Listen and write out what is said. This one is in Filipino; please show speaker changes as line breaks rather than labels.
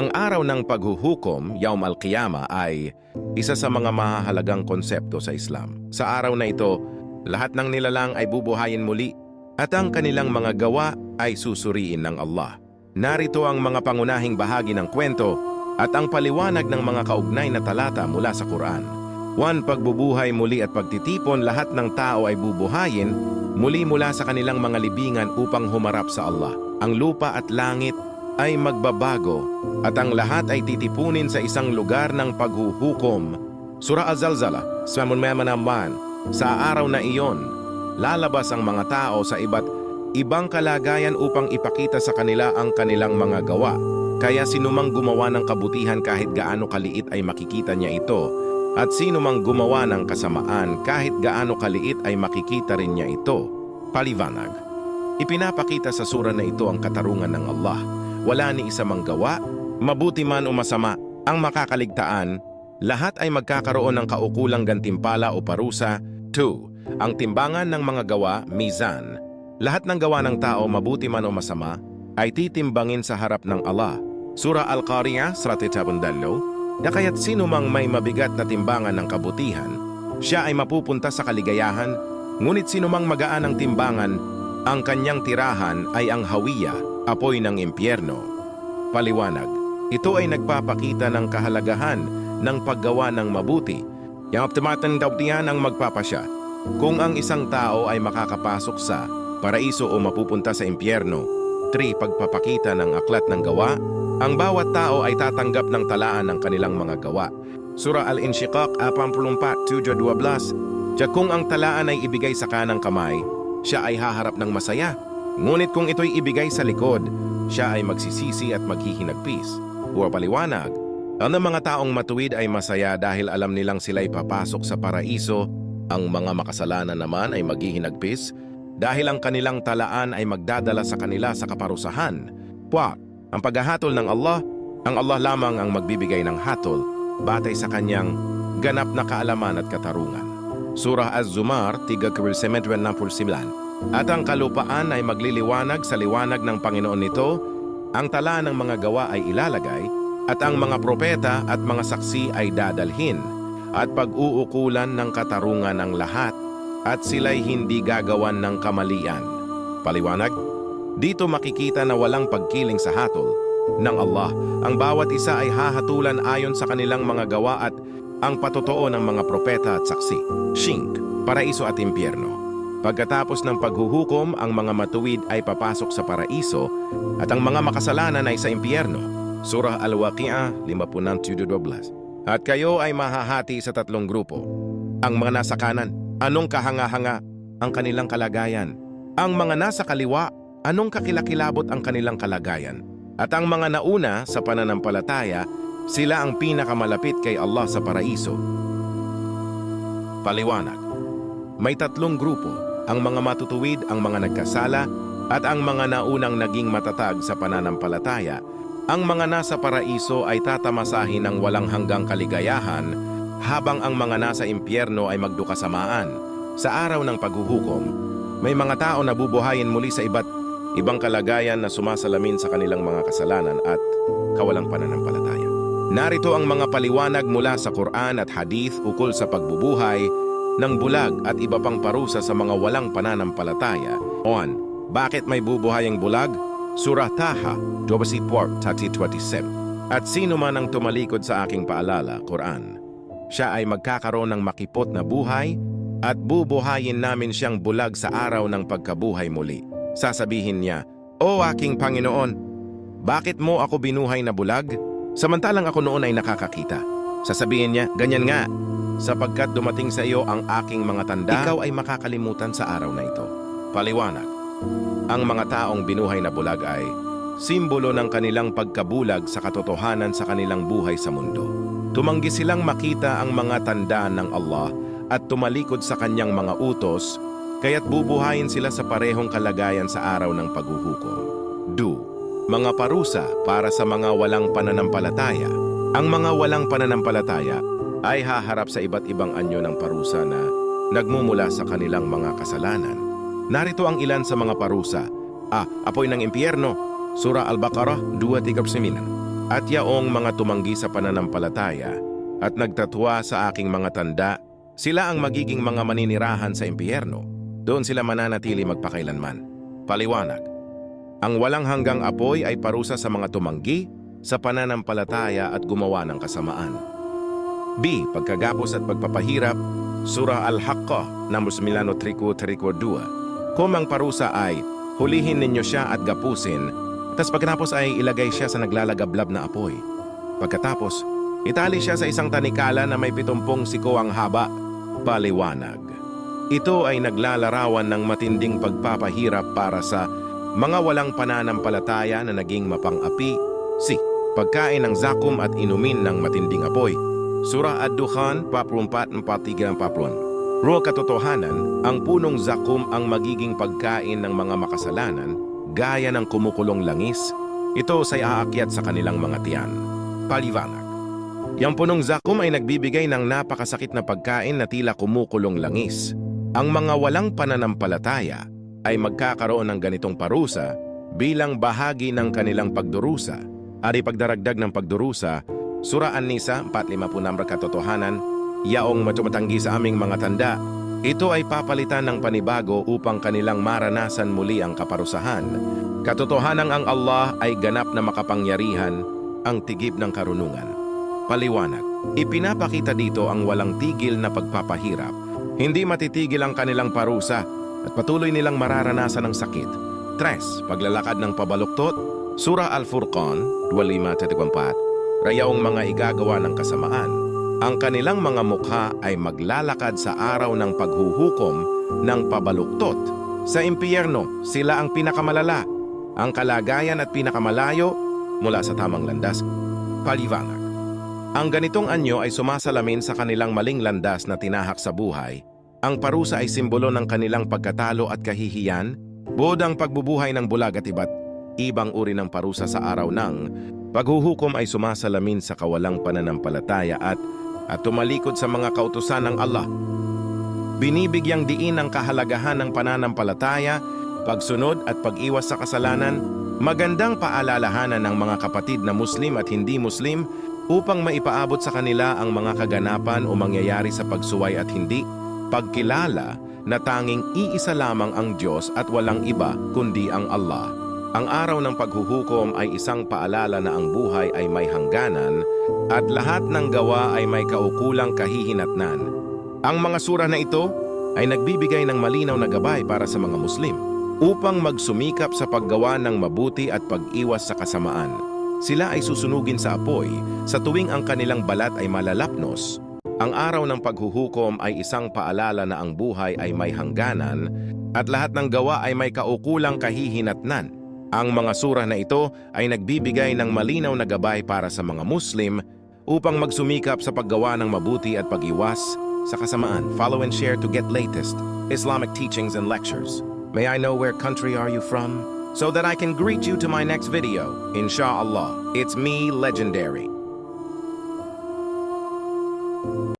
Ang araw ng paghuhukom, Yaum al-Qiyama, ay isa sa mga mahahalagang konsepto sa Islam. Sa araw na ito, lahat ng nilalang ay bubuhayin muli at ang kanilang mga gawa ay susuriin ng Allah. Narito ang mga pangunahing bahagi ng kwento at ang paliwanag ng mga kaugnay na talata mula sa Quran. 1. Pagbubuhay muli at pagtitipon, lahat ng tao ay bubuhayin muli mula sa kanilang mga libingan upang humarap sa Allah. Ang lupa at langit ay magbabago at ang lahat ay titipunin sa isang lugar ng paghuhukom. Surah Az-Zalzala, Swamun naman, sa araw na iyon, lalabas ang mga tao sa iba't ibang kalagayan upang ipakita sa kanila ang kanilang mga gawa. Kaya sinumang gumawa ng kabutihan kahit gaano kaliit ay makikita niya ito, at sino mang gumawa ng kasamaan kahit gaano kaliit ay makikita rin niya ito. Paliwanag. Ipinapakita sa sura na ito ang katarungan ng Allah. Wala ni isa mang gawa, mabuti man o masama, ang makakaligtaan, lahat ay magkakaroon ng kaukulang gantimpala o parusa. 2. Ang timbangan ng mga gawa, mizan. Lahat ng gawa ng tao, mabuti man o masama, ay titimbangin sa harap ng Allah. Surah Al-Qari'ah, 170, na kaya't sino mang may mabigat na timbangan ng kabutihan, siya ay mapupunta sa kaligayahan, ngunit sino mang magaan ang timbangan, ang kanyang tirahan ay ang hawiya, apoy ng impyerno. Paliwanag, ito ay nagpapakita ng kahalagahan ng paggawa ng mabuti. Yang optimatan daw diyan ang magpapasya. Kung ang isang tao ay makakapasok sa paraiso o mapupunta sa impyerno. 3. Pagpapakita ng aklat ng gawa. Ang bawat tao ay tatanggap ng talaan ng kanilang mga gawa. Surah Al-Inshiqaq 44, 2-12 Tiyak kung ang talaan ay ibigay sa kanang kamay, siya ay haharap ng masaya. Ngunit kung ito'y ibigay sa likod, siya ay magsisisi at maghihinagpis. O paliwanag, ang mga taong matuwid ay masaya dahil alam nilang sila'y papasok sa paraiso, ang mga makasalanan naman ay maghihinagpis dahil ang kanilang talaan ay magdadala sa kanila sa kaparusahan. Kwa, ang paghahatol ng Allah, ang Allah lamang ang magbibigay ng hatol batay sa kanyang ganap na kaalaman at katarungan. Surah Az-Zumar, 3.29 At ang kalupaan ay magliliwanag sa liwanag ng Panginoon nito, ang tala ng mga gawa ay ilalagay, at ang mga propeta at mga saksi ay dadalhin, at pag-uukulan ng katarungan ng lahat, at sila'y hindi gagawan ng kamalian. Paliwanag? Dito makikita na walang pagkiling sa hatol ng Allah. Ang bawat isa ay hahatulan ayon sa kanilang mga gawa at ang patotoo ng mga propeta at saksi. Shink, paraiso at impyerno. Pagkatapos ng paghuhukom, ang mga matuwid ay papasok sa paraiso at ang mga makasalanan ay sa impyerno. Surah Al-Waqi'ah 56.12 At kayo ay mahahati sa tatlong grupo. Ang mga nasa kanan, anong kahanga-hanga ang kanilang kalagayan? Ang mga nasa kaliwa, anong kakilakilabot ang kanilang kalagayan? At ang mga nauna sa pananampalataya, sila ang pinakamalapit kay Allah sa paraiso. Paliwanag. May tatlong grupo, ang mga matutuwid, ang mga nagkasala, at ang mga naunang naging matatag sa pananampalataya. Ang mga nasa paraiso ay tatamasahin ng walang hanggang kaligayahan, habang ang mga nasa impyerno ay magdukasamaan. Sa araw ng paghuhukom, may mga tao na bubuhayin muli sa iba't ibang kalagayan na sumasalamin sa kanilang mga kasalanan at kawalang pananampalataya. Narito ang mga paliwanag mula sa Quran at Hadith ukol sa pagbubuhay ng bulag at iba pang parusa sa mga walang pananampalataya. On, bakit may bubuhay ang bulag? Surah Taha, 24, At sino man ang tumalikod sa aking paalala, Quran, siya ay magkakaroon ng makipot na buhay at bubuhayin namin siyang bulag sa araw ng pagkabuhay muli. Sasabihin niya, O aking Panginoon, bakit mo ako binuhay na bulag? Samantalang ako noon ay nakakakita. Sasabihin niya, ganyan nga, sapagkat dumating sa iyo ang aking mga tanda, ikaw ay makakalimutan sa araw na ito. Paliwanag, ang mga taong binuhay na bulag ay simbolo ng kanilang pagkabulag sa katotohanan sa kanilang buhay sa mundo. Tumanggi silang makita ang mga tanda ng Allah at tumalikod sa kanyang mga utos, kaya't bubuhayin sila sa parehong kalagayan sa araw ng paghuhukom. Do mga parusa para sa mga walang pananampalataya. Ang mga walang pananampalataya ay haharap sa iba't ibang anyo ng parusa na nagmumula sa kanilang mga kasalanan. Narito ang ilan sa mga parusa. A. Apoy ng impyerno. Surah Al-Baqarah 2.39 At yaong mga tumanggi sa pananampalataya at nagtatwa sa aking mga tanda, sila ang magiging mga maninirahan sa impyerno. Doon sila mananatili magpakailanman. Paliwanag. Ang walang hanggang apoy ay parusa sa mga tumanggi sa pananampalataya at gumawa ng kasamaan. B. Pagkagapos at pagpapahirap, Surah Al-Haqqah, Numbers Milano Trico Trico 2. Kung ang parusa ay, hulihin ninyo siya at gapusin, tas pagkatapos ay ilagay siya sa naglalagablab na apoy. Pagkatapos, itali siya sa isang tanikala na may pitumpong siko ang haba, paliwanag. Ito ay naglalarawan ng matinding pagpapahirap para sa mga walang pananampalataya na naging mapang-api. Si, pagkain ng zakum at inumin ng matinding apoy. Surah Ad-Dukhan, 44-43 Ruo katotohanan, ang punong zakum ang magiging pagkain ng mga makasalanan gaya ng kumukulong langis. Ito say aakyat sa kanilang mga tiyan. Paliwanag. Yang punong zakum ay nagbibigay ng napakasakit na pagkain na tila kumukulong langis. Ang mga walang pananampalataya ay magkakaroon ng ganitong parusa bilang bahagi ng kanilang pagdurusa. Ari pagdaragdag ng pagdurusa, Suraan Nisa 456 katotohanan, yaong matumatanggi sa aming mga tanda, ito ay papalitan ng panibago upang kanilang maranasan muli ang kaparusahan. Katotohanan ang Allah ay ganap na makapangyarihan, ang tigib ng karunungan. Paliwanag, ipinapakita dito ang walang tigil na pagpapahirap. Hindi matitigil ang kanilang parusa at patuloy nilang mararanasan ng sakit. Tres, paglalakad ng pabaluktot, Surah Al-Furqan 25-24, Rayaong mga igagawa ng kasamaan, ang kanilang mga mukha ay maglalakad sa araw ng paghuhukom ng pabaluktot. Sa impyerno, sila ang pinakamalala, ang kalagayan at pinakamalayo mula sa tamang landas. Paliwanag. Ang ganitong anyo ay sumasalamin sa kanilang maling landas na tinahak sa buhay. Ang parusa ay simbolo ng kanilang pagkatalo at kahihiyan, buod ang pagbubuhay ng bulag at iba't ibang uri ng parusa sa araw ng paghuhukom ay sumasalamin sa kawalang pananampalataya at at tumalikod sa mga kautusan ng Allah. Binibigyang diin ang kahalagahan ng pananampalataya, pagsunod at pag-iwas sa kasalanan, magandang paalalahanan ng mga kapatid na Muslim at hindi Muslim upang maipaabot sa kanila ang mga kaganapan o mangyayari sa pagsuway at hindi pagkilala na tanging iisa lamang ang Diyos at walang iba kundi ang Allah. Ang araw ng paghuhukom ay isang paalala na ang buhay ay may hangganan at lahat ng gawa ay may kaukulang kahihinatnan. Ang mga sura na ito ay nagbibigay ng malinaw na gabay para sa mga Muslim upang magsumikap sa paggawa ng mabuti at pag-iwas sa kasamaan. Sila ay susunugin sa apoy sa tuwing ang kanilang balat ay malalapnos. Ang araw ng paghuhukom ay isang paalala na ang buhay ay may hangganan at lahat ng gawa ay may kaukulang kahihinatnan. Ang mga surah na ito ay nagbibigay ng malinaw na gabay para sa mga Muslim upang magsumikap sa paggawa ng mabuti at pag-iwas sa kasamaan. Follow and share to get latest Islamic teachings and lectures. May I know where country are you from? So that I can greet you to my next video. Insha'Allah. It's me, Legendary.